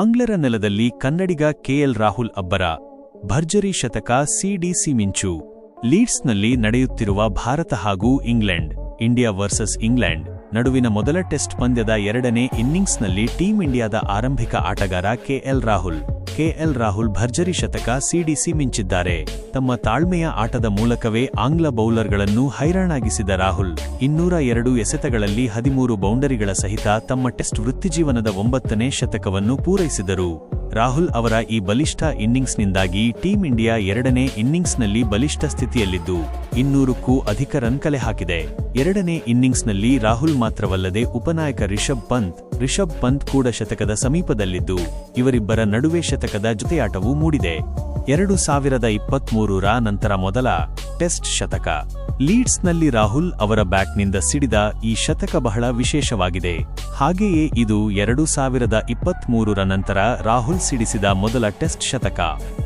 ಆಂಗ್ಲರ ನೆಲದಲ್ಲಿ ಕನ್ನಡಿಗ ಕೆಎಲ್ ರಾಹುಲ್ ಅಬ್ಬರ ಭರ್ಜರಿ ಶತಕ ಸಿಡಿಸಿ ಮಿಂಚು. ಲೀಡ್ಸ್ನಲ್ಲಿ ನಡೆಯುತ್ತಿರುವ ಭಾರತ ಹಾಗೂ ಇಂಗ್ಲೆಂಡ್, ಇಂಡಿಯಾ ವರ್ಸಸ್ ಇಂಗ್ಲೆಂಡ್ ನಡುವಿನ ಮೊದಲ ಟೆಸ್ಟ್ ಪಂದ್ಯದ ಎರಡನೇ ಇನ್ನಿಂಗ್ಸ್ನಲ್ಲಿ ಟೀಂ ಇಂಡಿಯಾದ ಆರಂಭಿಕ ಆಟಗಾರ ಕೆಎಲ್ ರಾಹುಲ್. ಕೆಎಲ್ ರಾಹುಲ್ ಭರ್ಜರಿ ಶತಕ ಸಿಡಿಸಿ ಮಿಂಚಿದ್ದಾರೆ. ತಮ್ಮ ತಾಳ್ಮೆಯ ಆಟದ ಮೂಲಕವೇ ಆಂಗ್ಲ ಬೌಲರ್ಗಳನ್ನು ಹೈರಾಣಾಗಿಸಿದ ರಾಹುಲ್. ಇನ್ನೂರ ಎರಡು ಎಸೆತಗಳಲ್ಲಿ ಹದಿಮೂರು ಬೌಂಡರಿಗಳ ಸಹಿತ ತಮ್ಮ ಟೆಸ್ಟ್ ವೃತ್ತಿಜೀವನದ ಒಂಬತ್ತನೇ ಶತಕವನ್ನು ಪೂರೈಸಿದರು. ರಾಹುಲ್ ಅವರ ಈ ಬಲಿಷ್ಠ ಇನ್ನಿಂಗ್ಸ್ನಿಂದಾಗಿ ಟೀಂ ಇಂಡಿಯಾ ಎರಡನೇ ಇನ್ನಿಂಗ್ಸ್ನಲ್ಲಿ ಬಲಿಷ್ಠ ಸ್ಥಿತಿಯಲ್ಲಿದ್ದು ಇನ್ನೂರಕ್ಕೂ ಅಧಿಕ ರನ್ ಕಲೆ ಹಾಕಿದೆ. ಎರಡನೇ ಇನ್ನಿಂಗ್ಸ್ನಲ್ಲಿ ರಾಹುಲ್ ಮಾತ್ರವಲ್ಲದೆ ಉಪನಾಯಕ ರಿಷಬ್ ಪಂತ್ ರಿಷಬ್ ಪಂತ್ ಕೂಡ ಶತಕದ ಸಮೀಪದಲ್ಲಿದ್ದು, ಇವರಿಬ್ಬರ ನಡುವೆ ಶತಕದ ಜೊತೆಯಾಟವೂ ಮೂಡಿದೆ. ಎರಡು ಸಾವಿರದ ಇಪ್ಪತ್ಮೂರರ ನಂತರ ಮೊದಲ ಟೆಸ್ಟ್ ಶತಕ. ಲೀಡ್ಸ್ನಲ್ಲಿ ರಾಹುಲ್ ಅವರ ಬ್ಯಾಟ್ನಿಂದ ಸಿಡಿದ ಈ ಶತಕ ಬಹಳ ವಿಶೇಷವಾಗಿದೆ. ಹಾಗೆಯೇ ಇದು ಎರಡು ಸಾವಿರದ ಇಪ್ಪತ್ಮೂರರ ನಂತರ ರಾಹುಲ್ ಸಿಡಿಸಿದ ಮೊದಲ ಟೆಸ್ಟ್ ಶತಕ.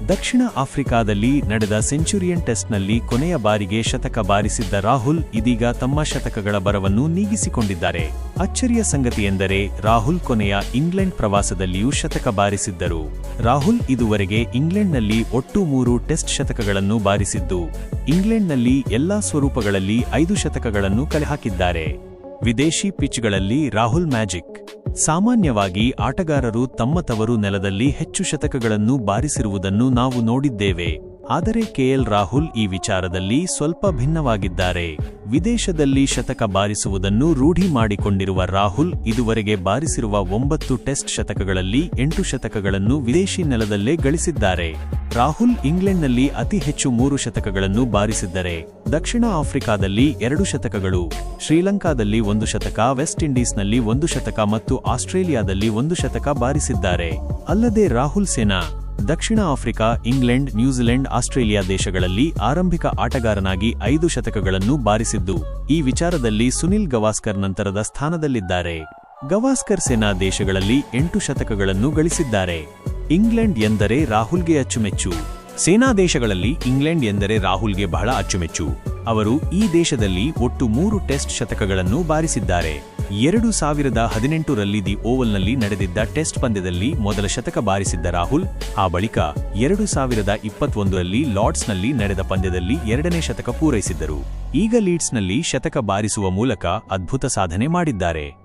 ದಕ್ಷಿಣ ಆಫ್ರಿಕಾದಲ್ಲಿ ನಡೆದ ಸೆಂಚುರಿಯನ್ ಟೆಸ್ಟ್ನಲ್ಲಿ ಕೊನೆಯ ಬಾರಿಗೆ ಶತಕ ಬಾರಿಸಿದ್ದ ರಾಹುಲ್ ಇದೀಗ ತಮ್ಮ ಶತಕಗಳ ಬರವನ್ನು ನೀಗಿಸಿಕೊಂಡಿದ್ದಾರೆ. ಅಚ್ಚರಿಯ ಸಂಗತಿಯೆಂದರೆ ರಾಹುಲ್ ಕೊನೆಯ ಇಂಗ್ಲೆಂಡ್ ಪ್ರವಾಸದಲ್ಲಿಯೂ ಶತಕ ಬಾರಿಸಿದ್ದರು. ರಾಹುಲ್ ಇದುವರೆಗೆ ಇಂಗ್ಲೆಂಡ್ನಲ್ಲಿ ಒಟ್ಟು ಮೂರು ಟೆಸ್ಟ್ ಶತಕಗಳನ್ನು ಬಾರಿಸಿದ್ದು, ಇಂಗ್ಲೆಂಡ್ನಲ್ಲಿ ಎಲ್ಲಾ ಸ್ವರೂಪಗಳಲ್ಲಿ ಐದು ಶತಕಗಳನ್ನು ಕಲೆಹಾಕಿದ್ದಾರೆ ವಿದೇಶಿ ಪಿಚ್ಗಳಲ್ಲಿ ರಾಹುಲ್ ಮ್ಯಾಜಿಕ್. ಸಾಮಾನ್ಯವಾಗಿ ಆಟಗಾರರು ತಮ್ಮ ತವರು ನೆಲದಲ್ಲಿ ಹೆಚ್ಚು ಶತಕಗಳನ್ನು ಬಾರಿಸಿರುವುದನ್ನು ನಾವು ನೋಡಿದ್ದೇವೆ. ಆದರೆ ಕೆಎಲ್ ರಾಹುಲ್ ಈ ವಿಚಾರದಲ್ಲಿ ಸ್ವಲ್ಪ ಭಿನ್ನವಾಗಿದ್ದಾರೆ. ವಿದೇಶದಲ್ಲಿ ಶತಕ ಬಾರಿಸುವುದನ್ನು ರೂಢಿ ಮಾಡಿಕೊಂಡಿರುವ ರಾಹುಲ್ ಇದುವರೆಗೆ ಬಾರಿಸಿರುವ ಒಂಬತ್ತು ಟೆಸ್ಟ್ ಶತಕಗಳಲ್ಲಿ ಎಂಟು ಶತಕಗಳನ್ನು ವಿದೇಶಿ ನೆಲದಲ್ಲೇ ಗಳಿಸಿದ್ದಾರೆ. ರಾಹುಲ್ ಇಂಗ್ಲೆಂಡ್ನಲ್ಲಿ ಅತಿ ಹೆಚ್ಚು ಮೂರು ಶತಕಗಳನ್ನು ಬಾರಿಸಿದ್ದರೆ, ದಕ್ಷಿಣ ಆಫ್ರಿಕಾದಲ್ಲಿ ಎರಡು ಶತಕಗಳು, ಶ್ರೀಲಂಕಾದಲ್ಲಿ ಒಂದು ಶತಕ, ವೆಸ್ಟ್ ಇಂಡೀಸ್ನಲ್ಲಿ ಒಂದು ಶತಕ ಮತ್ತು ಆಸ್ಟ್ರೇಲಿಯಾದಲ್ಲಿ ಒಂದು ಶತಕ ಬಾರಿಸಿದ್ದಾರೆ. ಅಲ್ಲದೆ ರಾಹುಲ್ ಸೇನಾ ದಕ್ಷಿಣ ಆಫ್ರಿಕಾ, ಇಂಗ್ಲೆಂಡ್, ನ್ಯೂಜಿಲೆಂಡ್, ಆಸ್ಟ್ರೇಲಿಯಾ ದೇಶಗಳಲ್ಲಿ ಆರಂಭಿಕ ಆಟಗಾರನಾಗಿ ಐದು ಶತಕಗಳನ್ನು ಬಾರಿಸಿದ್ದು, ಈ ವಿಚಾರದಲ್ಲಿ ಸುನಿಲ್ ಗವಾಸ್ಕರ್ ನಂತರದ ಸ್ಥಾನದಲ್ಲಿದ್ದಾರೆ. ಗವಾಸ್ಕರ್ ಸೇನಾ ದೇಶಗಳಲ್ಲಿ ಎಂಟು ಶತಕಗಳನ್ನು ಗಳಿಸಿದ್ದಾರೆ. ಇಂಗ್ಲೆಂಡ್ ಎಂದರೆ ರಾಹುಲ್ಗೆ ಅಚ್ಚುಮೆಚ್ಚು. ಸೇನಾ ದೇಶಗಳಲ್ಲಿ ಇಂಗ್ಲೆಂಡ್ ಎಂದರೆ ರಾಹುಲ್ಗೆ ಬಹಳ ಅಚ್ಚುಮೆಚ್ಚು. ಅವರು ಈ ದೇಶದಲ್ಲಿ ಒಟ್ಟು ಮೂರು ಟೆಸ್ಟ್ ಶತಕಗಳನ್ನು ಬಾರಿಸಿದ್ದಾರೆ. ಎರಡು ಸಾವಿರದ ಹದಿನೆಂಟರಲ್ಲಿ ದಿ ಓವಲ್ನಲ್ಲಿ ನಡೆದಿದ್ದ ಟೆಸ್ಟ್ ಪಂದ್ಯದಲ್ಲಿ ಮೊದಲ ಶತಕ ಬಾರಿಸಿದ್ದ ರಾಹುಲ್, ಆ ಬಳಿಕ ಎರಡು ಸಾವಿರದ ಇಪ್ಪತ್ತೊಂದರಲ್ಲಿ ಲಾರ್ಡ್ಸ್ನಲ್ಲಿ ನಡೆದ ಪಂದ್ಯದಲ್ಲಿ ಎರಡನೇ ಶತಕ ಪೂರೈಸಿದ್ದರು. ಈಗ ಲೀಡ್ಸ್ನಲ್ಲಿ ಶತಕ ಬಾರಿಸುವ ಮೂಲಕ ಅದ್ಭುತ ಸಾಧನೆ ಮಾಡಿದ್ದಾರೆ.